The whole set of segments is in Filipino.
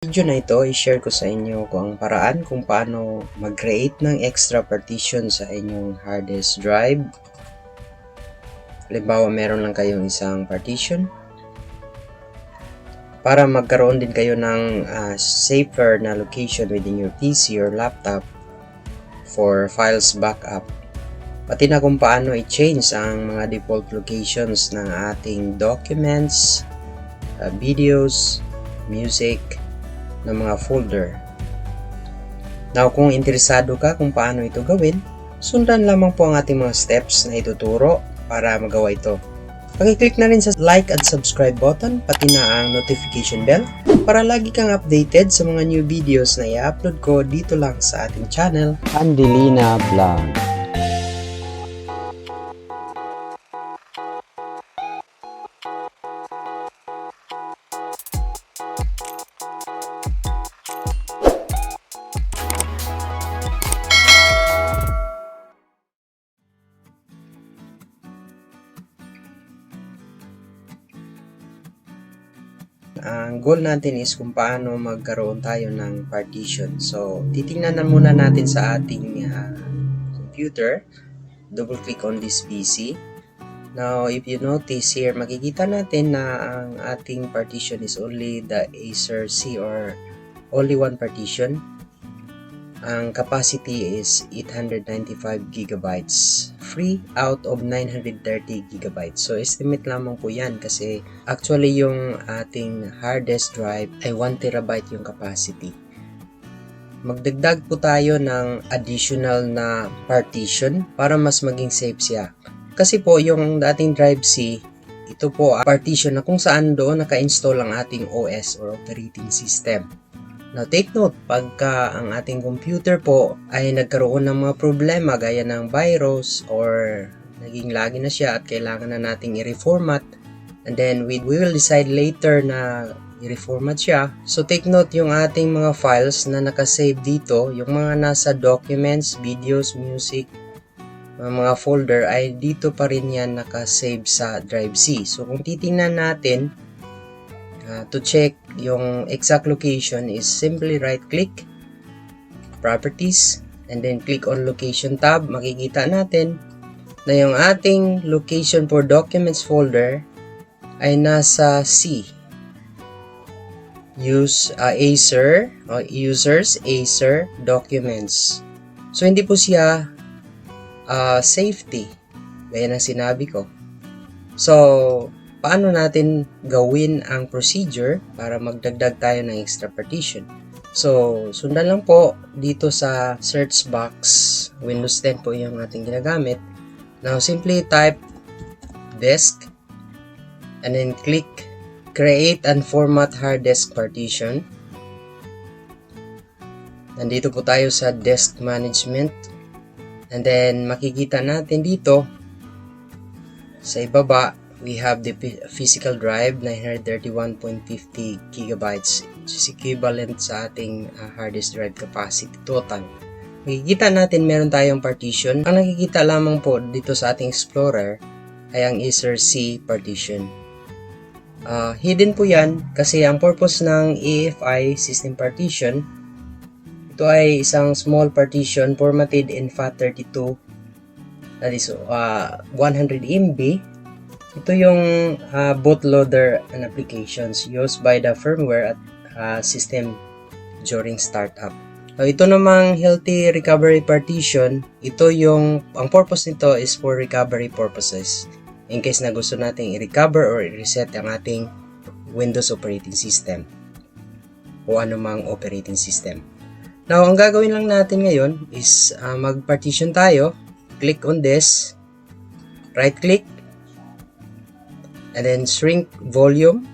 video na ito, i-share ko sa inyo kung ang paraan kung paano mag-create ng extra partition sa inyong hard disk drive. Halimbawa, meron lang kayong isang partition. Para magkaroon din kayo ng ah, safer na location within your PC or laptop for files backup. Pati na kung paano i-change ang mga default locations ng ating documents, ah, videos, music, ng mga folder. Now, kung interesado ka kung paano ito gawin, sundan lamang po ang ating mga steps na ituturo para magawa ito. Pakiclick na rin sa like at subscribe button, pati na ang notification bell para lagi kang updated sa mga new videos na i-upload ko dito lang sa ating channel. Andelina Vlog. Goal natin is kung paano magkaroon tayo ng partition. So, titingnan na muna natin sa ating ah, computer. Double click on this PC. Now, if you notice here, makikita natin na ang ating partition is only the Acer C or only one partition. Ang capacity is 895 gigabytes free out of 930 gigabytes. So, estimate lamang po yan kasi actually yung ating hard disk drive ay 1 terabyte yung capacity. Magdagdag po tayo ng additional na partition para mas maging safe siya. Kasi po yung dating drive C, ito po ang partition na kung saan doon naka-install ang ating OS or operating system. Now take note, pagka ang ating computer po ay nagkaroon ng mga problema gaya ng virus or naging lagi na siya at kailangan na nating i-reformat and then we, will decide later na i-reformat siya. So take note yung ating mga files na nakasave dito, yung mga nasa documents, videos, music, mga folder ay dito pa rin yan nakasave sa drive C. So kung titingnan natin, Uh, to check yung exact location is simply right click properties and then click on location tab. Makikita natin na yung ating location for documents folder ay nasa C. Use uh, Acer o users Acer documents. So hindi po siya uh, safety gaya ng sinabi ko. So paano natin gawin ang procedure para magdagdag tayo ng extra partition. So, sundan lang po dito sa search box. Windows 10 po yung ating ginagamit. Now, simply type disk and then click create and format hard disk partition. Nandito po tayo sa disk management. And then, makikita natin dito sa ibaba we have the physical drive 931.50 gigabytes which is equivalent sa ating uh, hard disk drive capacity total. Makikita natin meron tayong partition. Ang nakikita lamang po dito sa ating Explorer ay ang Acer C partition. Uh, hidden po yan kasi ang purpose ng EFI system partition ito ay isang small partition formatted in FAT32 that is uh, 100 MB ito yung uh, bootloader and applications used by the firmware at uh, system during startup. So, ito namang healthy recovery partition, ito yung, ang purpose nito is for recovery purposes. In case na gusto nating i-recover or i-reset ang ating Windows operating system o anumang operating system. Now, ang gagawin lang natin ngayon is uh, mag-partition tayo. Click on this. Right-click and then shrink volume.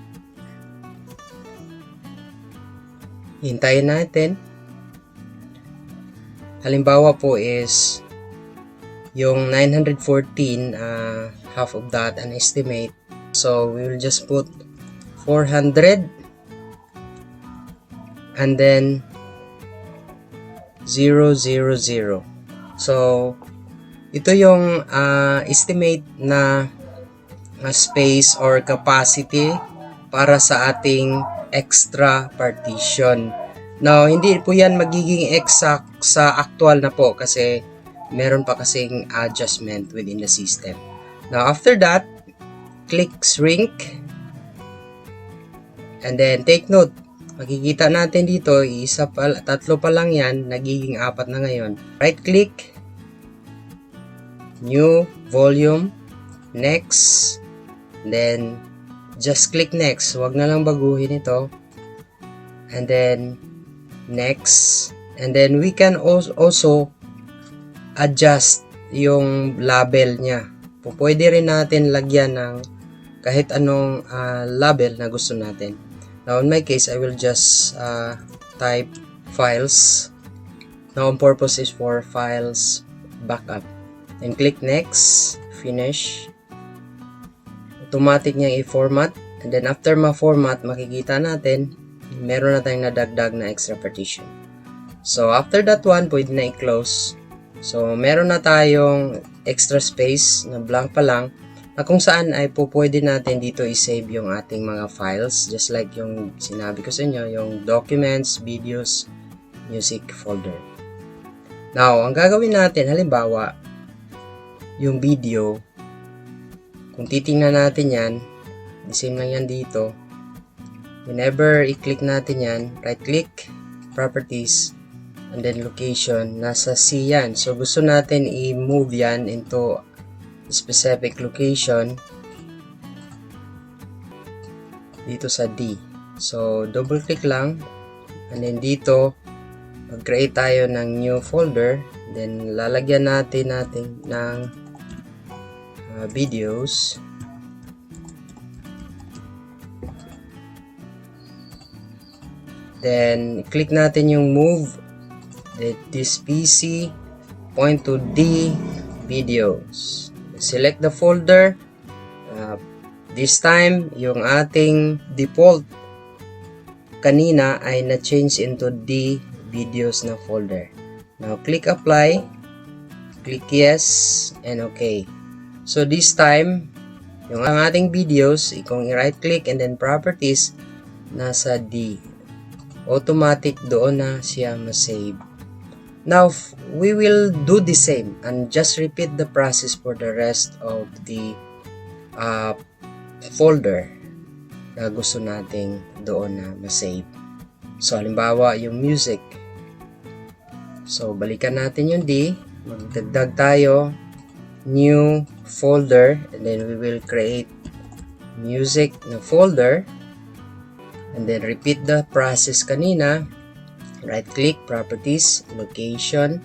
Hintayin natin. Halimbawa po is yung 914, uh, half of that an estimate. So we will just put 400 and then 000. So ito yung uh, estimate na na space or capacity para sa ating extra partition. Now, hindi po yan magiging exact sa actual na po kasi meron pa kasing adjustment within the system. Now, after that, click shrink. And then, take note, makikita natin dito, isa pa, tatlo pa lang yan, nagiging apat na ngayon. Right click, new volume, next, then just click next. Huwag na lang baguhin ito. And then next. And then we can als- also adjust yung label niya. Pwede rin natin lagyan ng kahit anong ah, label na gusto natin. Now in my case, I will just ah, type files. Now on purpose is for files backup. Then click next, finish. Automatic niya i-format. And then after ma-format, makikita natin, meron na tayong nadagdag na extra partition. So after that one, pwede na i-close. So meron na tayong extra space na blank pa lang na kung saan ay po pwede natin dito i-save yung ating mga files just like yung sinabi ko sa inyo, yung documents, videos, music folder. Now, ang gagawin natin, halimbawa, yung video, kung titingnan natin yan, the same lang yan dito. Whenever i-click natin yan, right click, properties, and then location, nasa C yan. So, gusto natin i-move yan into specific location dito sa D. So, double click lang, and then dito, mag-create tayo ng new folder, then lalagyan natin natin ng videos. Then, click natin yung move this PC, point to D, videos. Select the folder. Uh, this time, yung ating default kanina ay na-change into D, videos na folder. Now, click apply, click yes, and okay. So, this time, yung ang ating videos, kung i-right click and then properties, nasa D. Automatic doon na siya ma-save. Now, we will do the same and just repeat the process for the rest of the uh, folder na gusto nating doon na ma-save. So, halimbawa, yung music. So, balikan natin yung D. Magdagdag tayo. New folder. And then, we will create music na folder. And then, repeat the process kanina. Right-click, Properties, Location.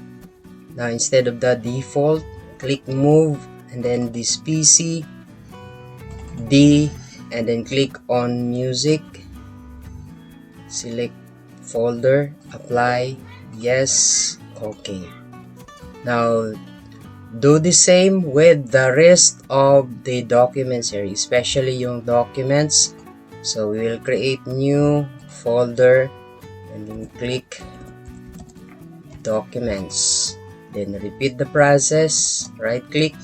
Now, instead of the default, click Move. And then, this PC. D. And then, click on Music. Select folder, apply, yes, okay. Now, do the same with the rest of the documents here, especially yung documents. So, we will create new folder and then click documents. Then repeat the process, right click,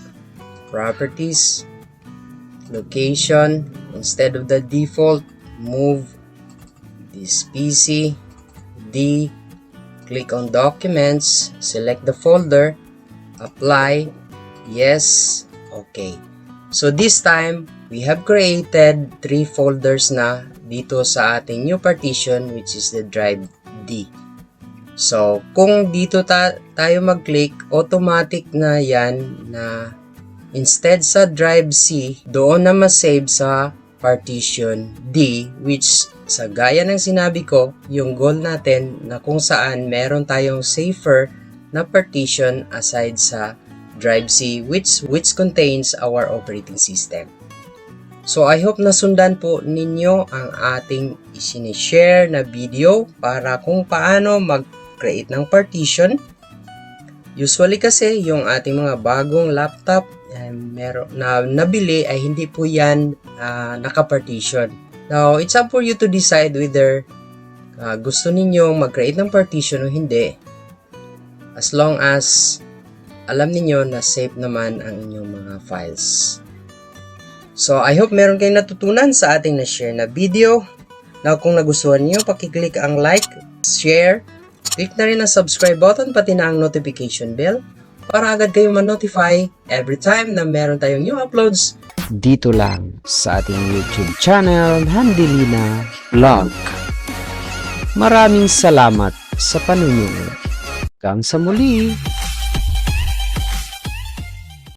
properties, location, instead of the default, move this PC, D, click on documents, select the folder, apply, yes, okay. So this time, we have created three folders na dito sa ating new partition which is the drive D. So, kung dito ta- tayo mag-click, automatic na yan na instead sa drive C, doon na ma-save sa partition D which sa gaya ng sinabi ko, yung goal natin na kung saan meron tayong safer na partition aside sa drive C which which contains our operating system. So I hope nasundan po ninyo ang ating isinishare na video para kung paano mag-create ng partition. Usually kasi yung ating mga bagong laptop eh, meron na nabili ay hindi po yan ah, naka-partition. Now, it's up for you to decide whether ah, gusto ninyo mag-create ng partition o hindi. As long as alam ninyo na safe naman ang inyong mga files. So, I hope meron kayong natutunan sa ating na-share na video. Now kung nagustuhan niyo, pakiclick ang like, share, click na rin ang subscribe button pati na ang notification bell para agad kayong ma-notify every time na meron tayong new uploads Dito lang sa ating YouTube channel, Handilina Vlog. Maraming salamat sa panunood. Hanggang sa muli!